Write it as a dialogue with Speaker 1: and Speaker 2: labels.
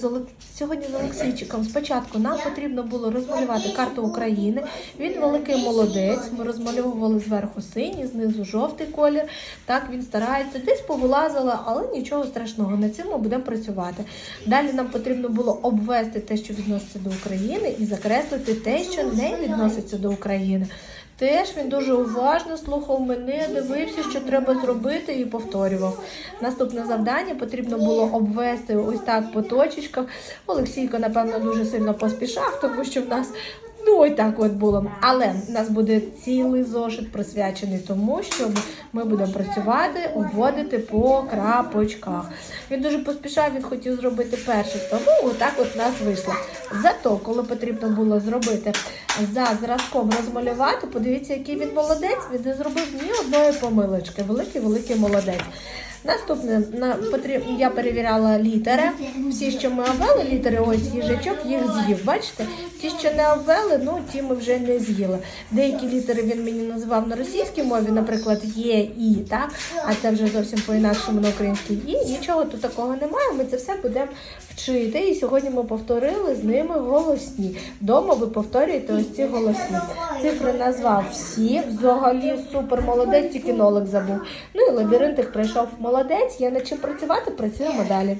Speaker 1: з сьогодні з Олексійчиком. Спочатку нам потрібно було розмалювати карту України. Він великий молодець. Ми розмальовували зверху синій, знизу жовтий колір. Так він старається. Десь повилазила, але нічого страшного. Над цим ми будемо працювати. Далі нам потрібно було обвести те, що відноситься до України, і закреслити те, що не відноситься до України. Теж він дуже уважно слухав мене, дивився, що треба зробити, і повторював. Наступне завдання потрібно було обвести ось так по точечках. Олексійко, напевно, дуже сильно поспішав, тому що в нас ну ось так от було. Але в нас буде цілий зошит присвячений тому, що ми будемо працювати, обводити по крапочках. Він дуже поспішав, він хотів зробити перший, тому отак от в нас вийшло. Зато, коли потрібно було зробити за зразком розмалювати, подивіться, який він молодець. Він не зробив ні одної помилочки. Великий, великий молодець. Наступне на я перевіряла літери. Всі, що ми обвели, літери, ось їжачок їх з'їв. Бачите? Ті, що не обвели, ну ті ми вже не з'їли. Деякі літери він мені називав на російській мові, наприклад, є і так, а це вже зовсім по-інакшому на українській і. Нічого тут такого немає. Ми це все будемо вчити. І сьогодні ми повторили з ними голосні. Вдома ви повторюєте ось ці голосні. Цифри назвав всі. Взагалі супер молодець, тільки нолик забув. Ну і лабіринтик прийшов молодець. Є над чим працювати, працюємо далі.